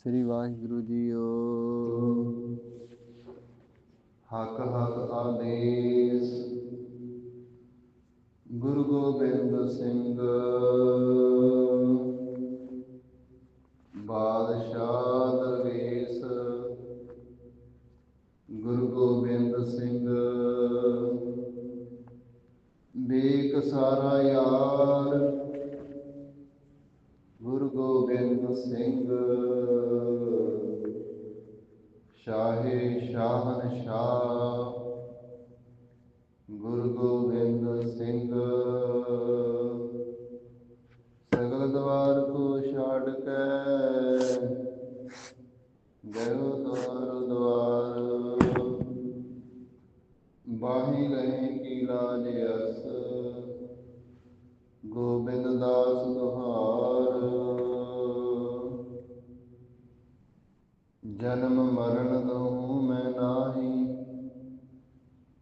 ਸ੍ਰੀ Waheguru JIO ਹਕ ਹਕ, ਆਦੇਸ। ਗੁਰੂ ਗੋਬਿੰਦ ਸਿੰਘ। ਬਾਦਸ਼ਾਹ ਦਰਵੇਸ਼। ਗੁਰੂ ਗੋਬਿੰਦ ਸਿੰਘ। ਬੇਕ ਸਾਰਾ ਯਾਰ ਗੁਰੂ ਗੋਬਿੰਦ ਸਿੰਘ, ਸ਼ਾਹੇ ਸ਼ਾਹਨ ਸ਼ਾਹ, ਗੁਰੂ ਗੋਬਿੰਦ ਸਿੰਘ। ਸਗਲ ਦਵਾਰ ਕੋ ਛਾੜ ਕੇ ਗਇਓ ਦਵਾਰ ਦਵਾਰ। ਬਾਹੀ ਗਏ ਕੀ ਲਾਜ ਅਸ, ਗੋਬਿੰਦ ਦਾਸ ਦੁਹਾਰ ਜਨਮ ਮਰਨ ਦਹੂ ਮੈਂ ਨਾਹੀ,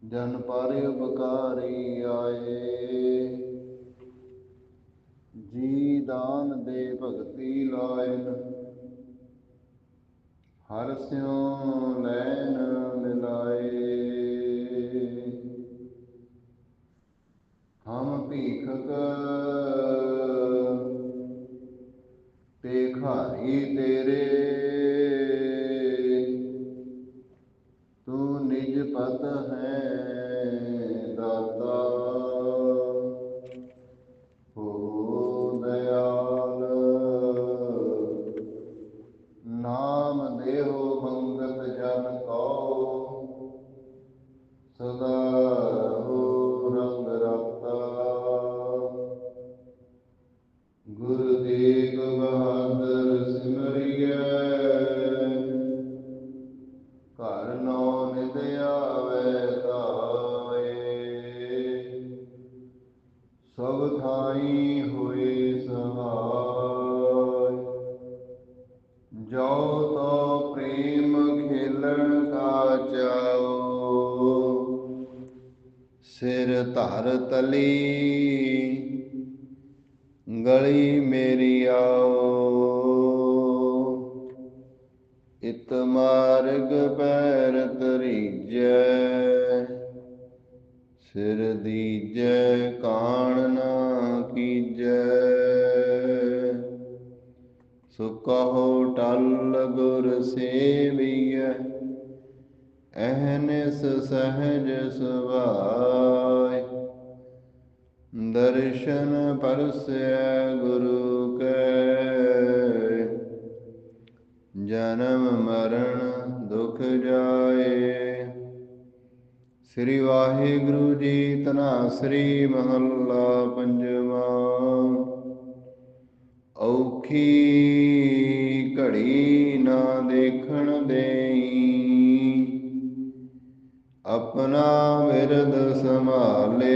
ਜਨ ਪਰ ਉਪਕਾਰੀ ਆਏ। ਜੀ ਦਾਨ ਦੇ ਭਗਤੀ ਲਾਇਨ, ਹਰ ਸਿਉ ਲੈਨ ਮਿਲਾਏ। ਹਮ ਭੀਖਕ ਭੇਖਾਰੀ ਤੇਰੇ ਪਤ ਹੈ ਜੋ ਤੋ ਪ੍ਰੇਮ ਖੇਲਣ ਕਾ ਚਾਓ ਸਿਰ ਧਰ ਤਲੀ, ਗਲੀ ਮੇਰੀ ਆਓ। ਇਤ ਮਾਰਗ ਪੈਰ ਤਰੀਜੈ ਸਿਰ ਦੀਜੈ ਕਾਣ ਨਾ ਕੀਜੈ। ਸੋ ਕਹੋ ਟਲ ਗੁਰ ਸੇਵੀਐ, ਅਹਨਿਸ ਸਹਜ ਸੁਭਾਇ। ਦਰਸ਼ਨ ਪਰਸੈ ਗੁਰੂ ਕੈ, ਜਨਮ ਮਰਨ ਦੁਖ ਜਾਏ। ਸ੍ਰੀ ਵਾਹਿਗੁਰੂ ਜੀ ਤਨਾ ਸ੍ਰੀ ਮਹੱਲਾ ਪੰਜਵਾਂ। ਔਖੀ ਘੜੀ ਨਾ ਦੇਖਣ ਦੇਈ। ਆਪਣਾ ਵਿਰਦ ਸੰਭਾਲੇ।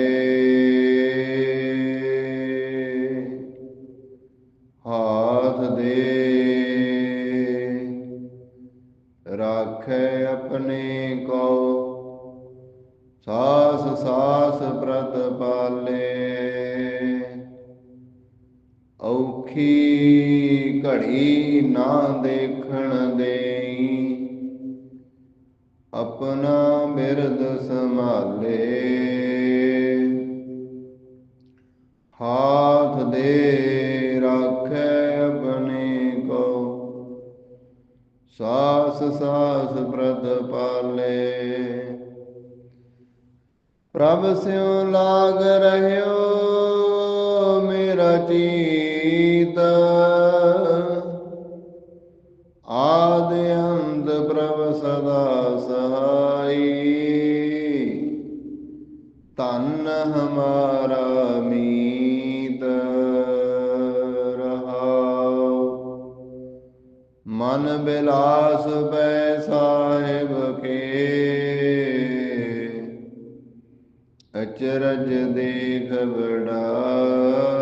ਹਾਥ ਦੇ। ਰਾਖੇ ਆਪਣੇ ਕੋ। ਸਾਸ ਸਾਸ ਔਖੀ ਘੜੀ ਨਾ ਦੇਖਣ ਦੇਈ। ਆਪਣਾ ਬਿਰਦ ਸੰਭਾਲੇ। ਹਾਥ ਦੇ ਰਾਖੇ ਆਪਣੇ ਕੋ। ਸਾਸ ਸਾਸ ਪ੍ਰਤ ਪਾਲੇ। ਪ੍ਰਭ ਸਿਉ ਲਾਗ ਰਹਿਓ। ਮੇਰਾ ਚੀਤ ਆਦ ਅੰਤ ਪ੍ਰਭ ਸਦਾ ਸਹਾਈ। ਤਨ ਹਮਾਰਾ ਮੀਤ ਰਹਾਉ। ਮਨ ਬਿਲਾਸ ਪੈ ਸਾਹਿਬ ਕੇ ਅਚਰਜ ਦੇਖ ਬੜਾ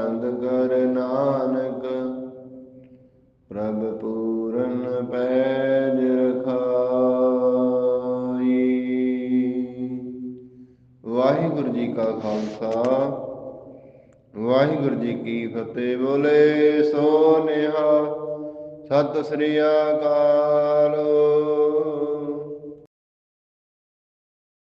ਪੂਰਨ ਪੈਜ ਰਖਾਈ। ਵਾਹਿਗੁਰੂ ਜੀ ਕਾ ਖਾਲਸਾ, ਵਾਹਿਗੁਰੂ ਜੀ ਕੀ ਫਤਿਹ। ਬੋਲੇ ਸੋ ਨਿਹਾ ਸਤਿ ਸ੍ਰੀ ਅਕਾਲ।